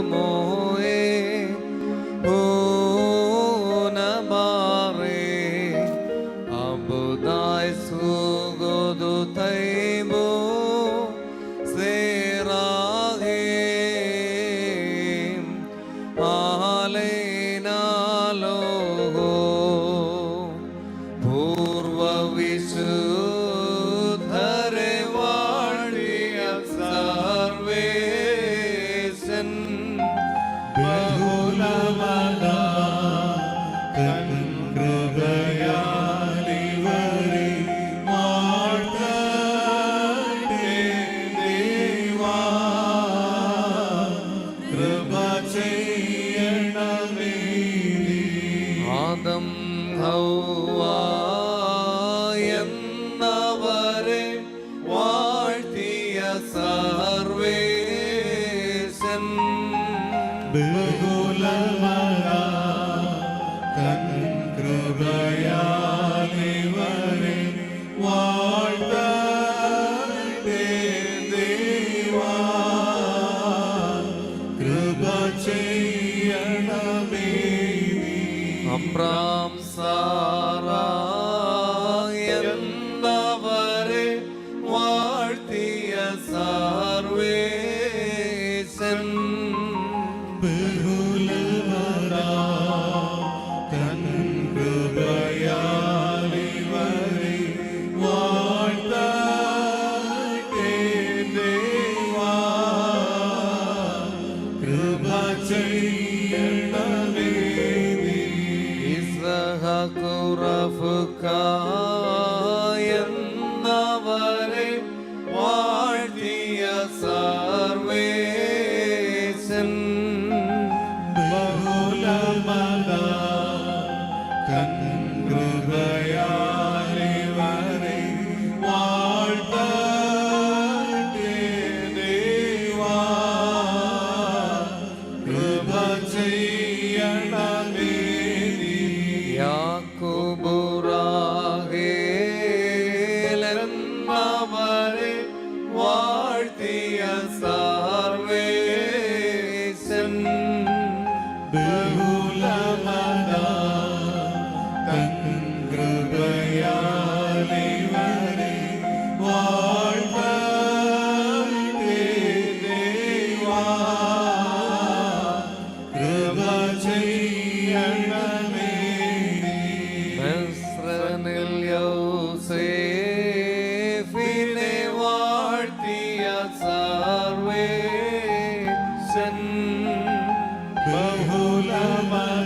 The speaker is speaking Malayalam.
amor. ചെയ്യണമേ. ആദം എന്നവരെ വാഴ്ത്തിയ സർവേശൻ ബഹുലമന കൃപയാലിവരെ വാഴ്ത്തട്ടെ ദൈവാ. അബ്രാം സാറ എന്നവരെ വാഴ്ത്തിയ സർവേശൻ. ബഹുലവന ഇസ്ഹഖുറഫുക എന്നവരെ വാഴ്ത്തിയ സർവേശൻ ബഹുലമന തൻ കൃപയാലിവരെ വാഴ്ത്തട്ടെ ദൈവാ. കൃപ ചെയ്യണമേ ராமரே வாழ்த்திய சார்வேசன். பெருலமதா தன் கிருபையாலே வரே வா Rahula my.